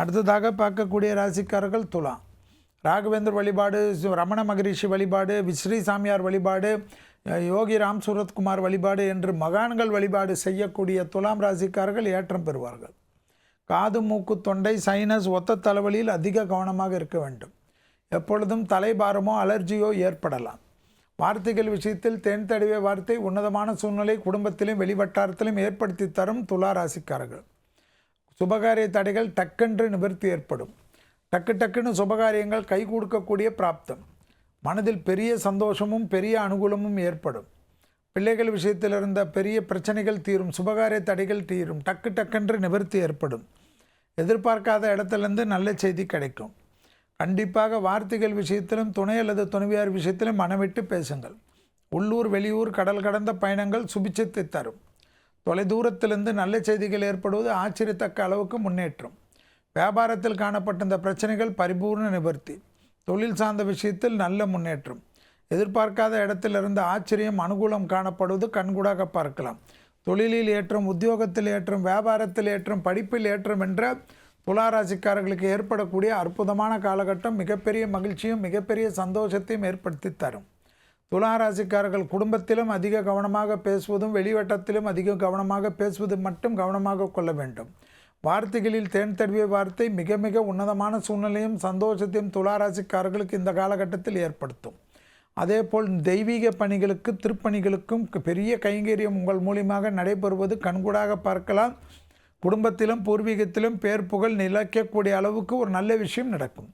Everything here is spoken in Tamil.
அடுத்ததாக பார்க்கக்கூடிய ராசிக்காரர்கள் துலாம். ராகவேந்தர் வழிபாடு ரமண மகரிஷி வழிபாடு விஸ்ரீ சாமியார் வழிபாடு யோகி ராம் சூரத்குமார் வழிபாடு என்று மகான்கள் வழிபாடு செய்யக்கூடிய துலாம் ராசிக்காரர்கள் ஏற்றம் பெறுவார்கள். காது மூக்கு தொண்டை சைனஸ் ஒத்த தலைவலியில் அதிக கவனமாக இருக்க வேண்டும். எப்பொழுதும் தலைபாரமோ அலர்ஜியோ ஏற்படலாம். வார்த்தைகள் விஷயத்தில் தேன் தடவிய வார்த்தை உன்னதமான சூழ்நிலை குடும்பத்திலும் வெளிவட்டாரத்திலும் ஏற்படுத்தி தரும் துலா ராசிக்காரர்கள். சுபகாரிய தடைகள் டக்கென்று நிவர்த்தி ஏற்படும். டக்கு டக்குன்னு சுபகாரியங்கள் கை கொடுக்கக்கூடிய பிராப்தம். மனதில் பெரிய சந்தோஷமும் பெரிய அனுகூலமும் ஏற்படும். பிள்ளைகள் விஷயத்தில் இருந்த பெரிய பிரச்சனைகள் தீரும் சுபகாரிய தடைகள் தீரும் டக்கு டக்கென்று நிவர்த்தி ஏற்படும். எதிர்பார்க்காத இடத்துலேருந்து நல்ல செய்தி கிடைக்கும். கண்டிப்பாக வார்த்தைகள் விஷயத்திலும் துணை அல்லது துணைவியார் விஷயத்திலும் மனவிட்டு பேசுங்கள். உள்ளூர் வெளியூர் கடல் கடந்த பயணங்கள் சுபிச்சத்தை தரும். தொலைதூரத்திலிருந்து நல்ல செய்திகள் ஏற்படுவது ஆச்சரியத்தக்க அளவுக்கு முன்னேற்றம். வியாபாரத்தில் காணப்பட்ட இந்த பிரச்சனைகள் பரிபூர்ண நிவர்த்தி. தொழில் சார்ந்த விஷயத்தில் நல்ல முன்னேற்றம். எதிர்பார்க்காத இடத்திலிருந்து ஆச்சரியம் அனுகூலம் காணப்படுவது கண்கூடாக பார்க்கலாம். தொழிலில் ஏற்றம் உத்தியோகத்தில் ஏற்றம் வியாபாரத்தில் ஏற்றம் படிப்பில் ஏற்றம் என்ற துளாராசிக்காரர்களுக்கு ஏற்படக்கூடிய அற்புதமான காலகட்டம் மிகப்பெரிய மகிழ்ச்சியும் மிகப்பெரிய சந்தோஷத்தையும் ஏற்படுத்தி தரும். துளாராசிக்காரர்கள் குடும்பத்திலும் அதிக கவனமாக பேசுவதும் வெளிவட்டத்திலும் அதிக கவனமாக பேசுவது மட்டும் கவனமாக கொள்ள வேண்டும். வார்த்தைகளில் தேன் தடவிய வார்த்தை மிக மிக உன்னதமான சூழ்நிலையும் சந்தோஷத்தையும் துளாராசிக்காரர்களுக்கு இந்த காலகட்டத்தில் ஏற்படுத்தும். அதேபோல் தெய்வீக பணிகளுக்கு திருப்பணிகளுக்கும் பெரிய கைங்கரியம் உங்கள் மூலியமாக நடைபெறுவது கண்கூடாக பார்க்கலாம். குடும்பத்திலும் பூர்வீகத்திலும் பேர் புகழ் நிலைக்கக்கூடிய அளவுக்கு ஒரு நல்ல விஷயம் நடக்கும்.